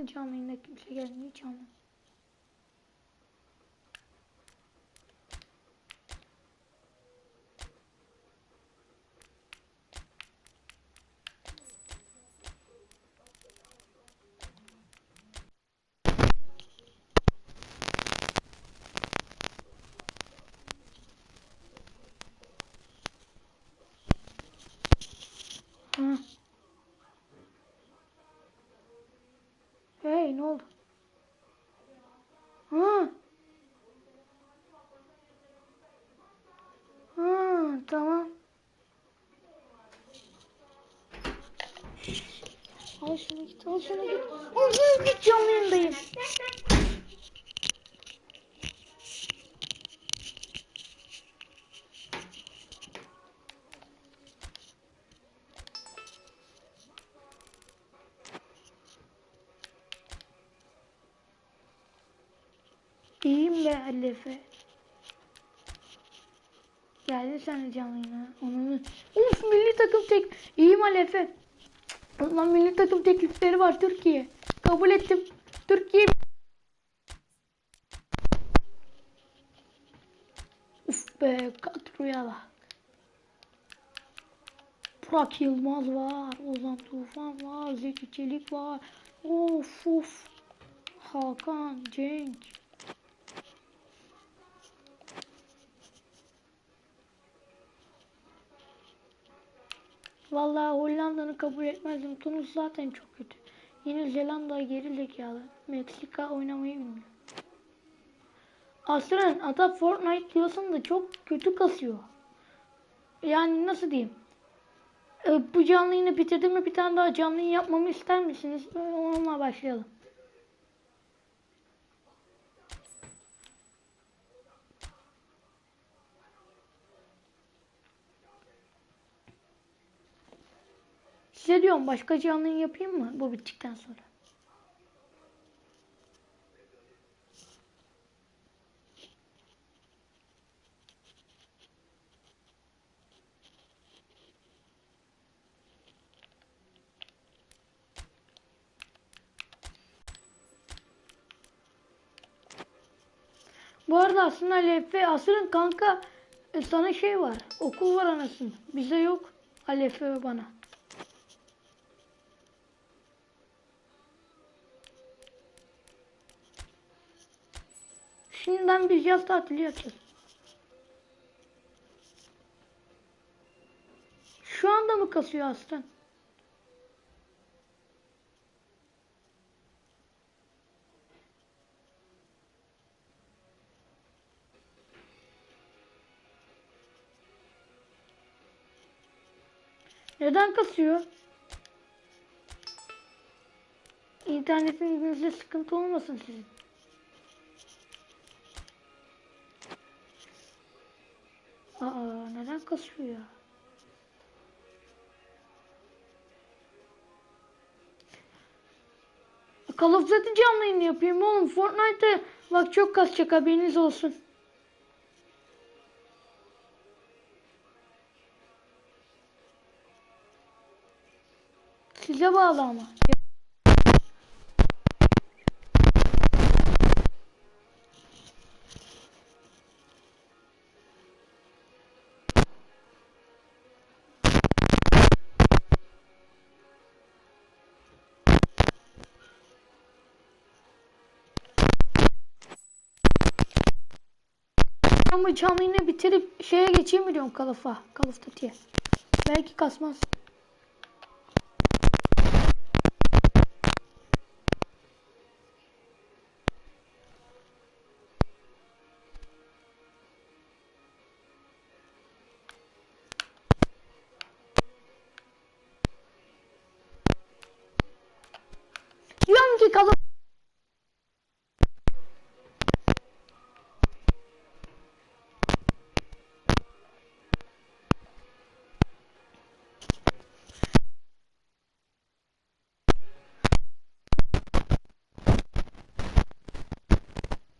Yayında kimse gelmiyor canlı. Hey ne oldu? Ha. Ha tamam. Al şunu git, al şunu git. Al şunu git canlı yayındayım. İyiyim be Alefe. Geldi sen de canlı yayına. Onu... Uf milli takım tek... İyiyim Alefe. Ulan milli takım teklifleri var Türkiye. Kabul ettim. Türkiye... Uf be kadroya bak. Burak Yılmaz var. Ozan Tufan var. Zeki Çelik var. Of of. Hakan, Cenk. Vallahi Hollanda'nı kabul etmezdim. Tunus zaten çok kötü. Yeni Zelanda geri zekalı. Meksika oynamayı bilmiyor. Aslan ata Fortnite diyorsun da çok kötü kasıyor. Yani nasıl diyeyim? Ee, bu canlı yayını bitirdim mi bir tane daha canlı yapmamı ister misiniz? Onunla başlayalım. Size diyorum başka canlı yapayım mı bu bittikten sonra? Bu arada aslında LF asrın kanka e, sana şey var. Okul var anasın. Bize yok. Ve bana. Şimdiden biz yaz tatili yapacağız. Şu anda mı kasıyor aslan? Neden kasıyor? İnternetinizde sıkıntı olmasın sizin. Ya? Call of Duty canlı yayını yapayım oğlum. Fortnite'te bak çok kasacak haberiniz olsun. Size bağlı ama. ben bıçağımı yine bitirip şeye geçeyim mi diyorum kalıfa. Kalıfta diye. Belki kasmaz. Diyorum ki kalıp